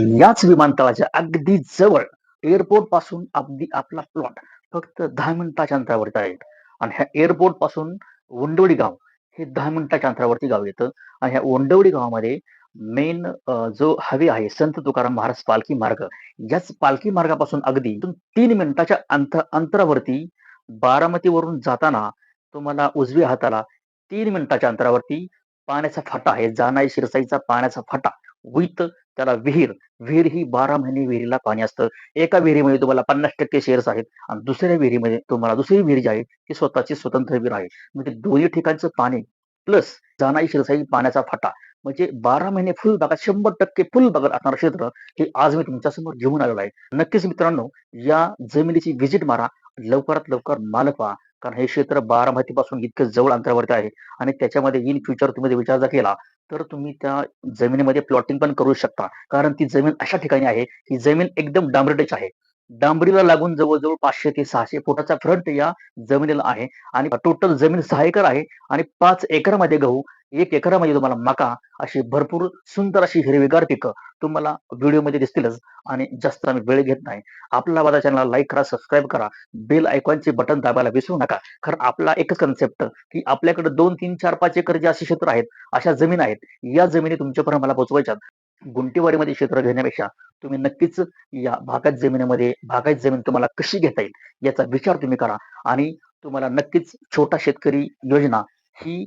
याच विमानतळाच्या अगदी जवळ एअरपोर्टपासून अगदी आपला प्लॉट फक्त दहा मिनिटाच्या अंतरावरती आहे. आणि ह्या एअरपोर्टपासून वंडवडी गाव हे दहा मिनिटाच्या अंतरावरती गाव येतं. आणि ह्या वंडवडी गावामध्ये मेन जो हवे आहे संत तुकाराम महाराज पालखी मार्ग याच पालखी मार्गापासून अगदी तीन मिनिटाच्या अंतर अंतरावरती बारामतीवरून जाताना तुम्हाला उजव्या हाताला तीन मिनिटाच्या अंतरावरती पाण्याचा फाटा आहे. जानाई शिरसाईचा पाण्याचा फाटा. विथ त्याला विहीर विहीर ही बारा महिने विहिरीला पाणी असतं. एका विहिरीमध्ये तुम्हाला पन्नास टक्के शेअर्स आहेत आणि दुसऱ्या विहिरीमध्ये तुम्हाला दुसरी विहीर जी आहे ती स्वतःची स्वतंत्र विहीर आहे. म्हणजे दोन्ही ठिकाणचं पाणी प्लस जानाई शिरसाई पाण्याचा फाटा म्हणजे बारा महिने फुल बागात शंभर टक्के फुल बागात असणारं क्षेत्र हे आज मी तुमच्यासमोर घेऊन आलेलो आहे. नक्कीच मित्रांनो या जमिनीची व्हिजिट मारा. लवकरात लवकर मालक व्हा कारण हे क्षेत्र बारामतीपासून इतकं जवळ अंतरावरती आहे आणि त्याच्यामध्ये इन फ्युचर तुम्ही जर विचार जर केला तर तुम्ही त्या जमिनीमध्ये प्लॉटिंग पण करू शकता. कारण ती जमीन अशा ठिकाणी आहे की जमीन एकदम डांबरटेच आहे. डांबरीला लागून जवळजवळ पाचशे ते सहाशे फुटाचा फ्रंट या जमिनीला आहे. आणि टोटल जमीन सहा एकर आहे आणि पाच एकरामध्ये गहू एक एकरामध्ये तुम्हाला मका अशी भरपूर सुंदर अशी हिरवीगार पिकं तुम्हाला व्हिडिओमध्ये दिसतीलच आणि जास्त आम्ही वेळ घेत नाही. आपला माझा चॅनल लाईक करा सबस्क्राईब करा बेल आयकॉनचे बटन दाबायला विसरू नका. कारण आपला एकच कन्सेप्ट की आपल्याकडे दोन तीन चार पाच एकर जे असे क्षेत्र आहेत अशा जमीन आहेत या जमिनी तुमच्यापर्यंत मला पोहोचवायच्यात गुंटेवाडीमध्ये क्षेत्र घेण्यापेक्षा तुम्ही नक्कीच या भागात जमिनीमध्ये भागात जमीन तुम्हाला कशी घेता येईल याचा विचार तुम्ही करा. आणि तुम्हाला नक्कीच छोटा शेतकरी योजना ही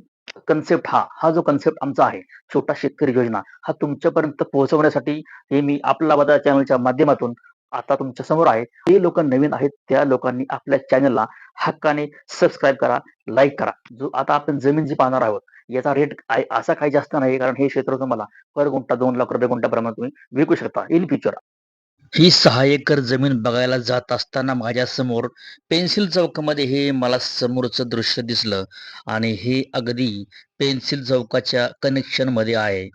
कन्सेप्ट हा हा जो कन्सेप्ट आमचा आहे छोटा शेतकरी योजना हा तुमच्यापर्यंत पोहोचवण्यासाठी हे मी आपला बदल चॅनलच्या माध्यमातून आता तुमच्यासमोर आहे. जे लोक नवीन आहेत त्या लोकांनी आपल्या चॅनलला हक्काने सबस्क्राईब करा लाईक करा. जो आता आपण जमीन जी पाहणार आहोत याचा रेट असा काही जास्त नाही कारण हे क्षेत्र तुम्हाला पर गुंठा दोन लाख रुपये गुंठा तुम्ही विकू शकता इन फ्युचर ही सहा एकर जमीन बघायला जात असताना माझ्यासमोर पेन्सिल चौकामध्ये हे मला समोरचं दृश्य दिसलं. आणि हे अगदी पेन्सिल चौकाच्या कनेक्शनमध्ये आहे.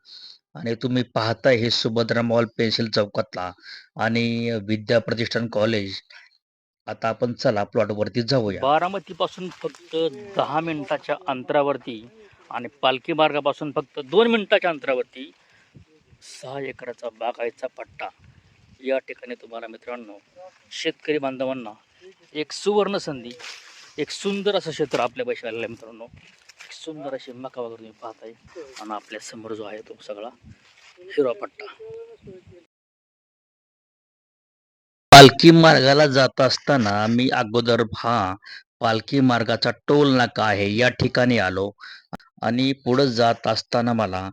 आणि तुम्ही पाहताय हे सुभद्रा मॉल पेन्सिल चौकातला. आणि विद्या प्रतिष्ठान कॉलेज आता आपण चला प्लॉट वरती जाऊया. बारामती पासून फक्त दहा मिनिटाच्या अंतरावरती आणि पालखी मार्गापासून फक्त दोन मिनिटाच्या अंतरावरती सहा एकराचा बागायचा पट्टा या ठिकाणी तुम्हाला मित्रांनो शेतकरी बांधवांना एक सुवर्ण संधी एक सुंदर असं क्षेत्र आपल्या पैसे आलेलं आहे मित्रांनो. एक सुंदर अशी मका वगैरे तुम्ही पाहताय आणि आपल्यासमोर जो आहे तो सगळा हिरवा पट्टा. पालखी मार्गाला जात असताना मी अगोदर हा पालखी मार्गाचा टोल नाका आहे या ठिकाणी आलो. आणि पुढं जात असताना मला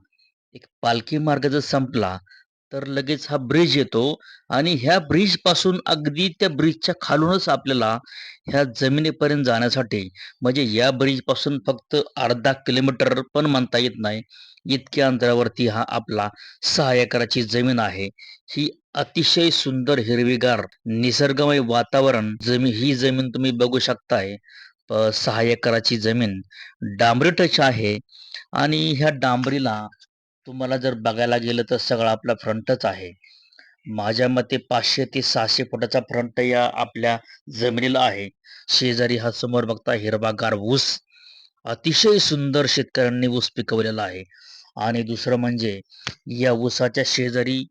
एक पालखी मार्ग जर संपला तर लगेच हा ब्रिज येतो आणि ह्या ब्रिजपासून अगदी त्या ब्रिजच्या खालूनच आपल्याला ह्या जमिनीपर्यंत जाण्यासाठी म्हणजे या ब्रिजपासून फक्त अर्धा किलोमीटर पण म्हणता येत नाही इतक्या अंतरावरती हा आपला सहा एकराची जमीन आहे. ही अतिशय सुंदर हिरवीगार निसर्गमय वातावरण जमीन ही जमीन तुम्ही बघू शकताय. सहा एकराची जमीन डांबरी आहे. आणि ह्या डांबरीला तुम्हाला जर बघायला गेलं तर सगळं आपला फ्रंटच आहे. माझ्या मते पाचशे ते सहाशे फुटाचा फ्रंट या आपल्या जमिनीला आहे. शेजारी हा समोर बघता हिरवागार ऊस अतिशय सुंदर शेतकऱ्यांनी ऊस पिकवलेला आहे. आणि दुसरं म्हणजे या ऊसाच्या शेजारी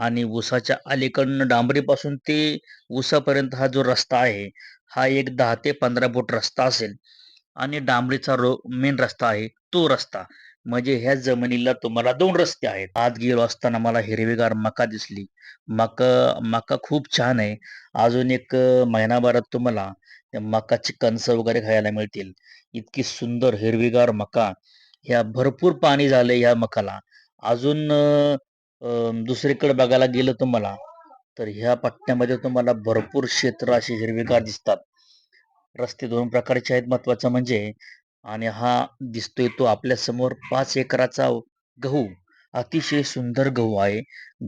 आणि ऊसाच्या अलीकडनं डांबरीपासून ते ऊसापर्यंत हा जो रस्ता आहे हा एक दहा ते पंधरा फूट रस्ता असेल आणि डांबरीचा रो मेन रस्ता आहे तो रस्ता. म्हणजे ह्या जमिनीला तुम्हाला दोन रस्ते आहेत. आत गेलो असताना मला हिरवीगार मका दिसली. मका मका खूप छान आहे. अजून एक महिनाभरात तुम्हाला मकाची कणस वगैरे खायला मिळतील. इतकी सुंदर हिरवीगार मका. ह्या भरपूर पाणी झालंय ह्या मकाला. अजून दुसरीकडे बघायला गेलं तुम्हाला तर ह्या पट्ट्यामध्ये तुम्हाला भरपूर क्षेत्र अशी हिरवीगार दिसतात. रस्ते दोन प्रकारचे आहेत महत्वाचं म्हणजे आणि हा दिसतोय तो आपल्यासमोर पाच एकराचा गहू. अतिशय सुंदर गहू आहे.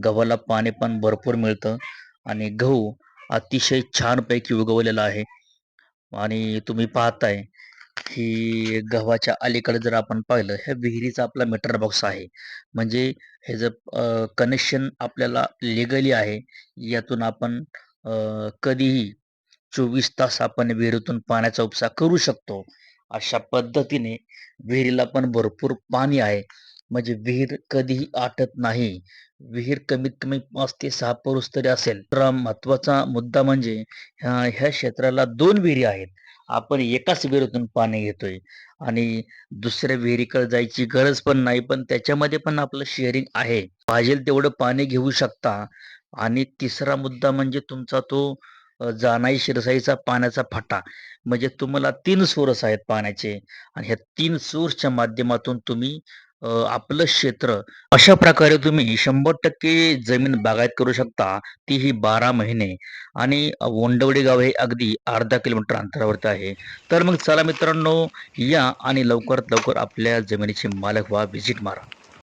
गव्हाला पाणी पण भरपूर मिळतं. आणि गहू अतिशय छानपैकी उगवलेला आहे. आणि तुम्ही पाहताय की गव्हाच्या अलीकडे जर आपण पाहिलं हे विहिरीचा आपला मीटर बॉक्स आहे. म्हणजे हे जर कनेक्शन आपल्याला लिगली आहे यातून आपण कधीही चोवीस तास आपण विहिरीतून पाण्याचा उपसा करू शकतो. अशा पद्धतीने विहिरीला पण भरपूर पाणी आहे. म्हणजे विहीर कधीही आटत नाही. विहीर कमीत कमी पाच ते सहा परूस तरी असेल. तर महत्त्वाचा मुद्दा म्हणजे ह्या ह्या क्षेत्राला दोन विहिरी आहेत. आपण एकाच विहिरीतून पाणी घेतोय आणि दुसऱ्या विहिरीकडे जायची गरज पण नाही पण त्याच्यामध्ये पण आपलं शेअरिंग आहे. पाहिजे तेवढं पाणी घेऊ शकता आणि तिसरा मुद्दा म्हणजे तुमचा तो अ, जाणाई शिरसाईचा पाण्याचा फाटा. म्हणजे तुम्हाला तीन सोर्स आहेत पाण्याचे आणि ह्या तीन सोर्सच्या माध्यमातून तुम्ही आपलं क्षेत्र अशा प्रकारे तुम्ही शंभर टक्के जमीन बागायत करू शकता ती ही बारा महिने. आणि वोंडवडी गाव हे अगदी अर्धा किलोमीटर अंतरावरती आहे. तर मग चला मित्रांनो या आणि लवकरात लवकर आपल्या जमिनीचे मालक व्हा व्हिजिट मारा.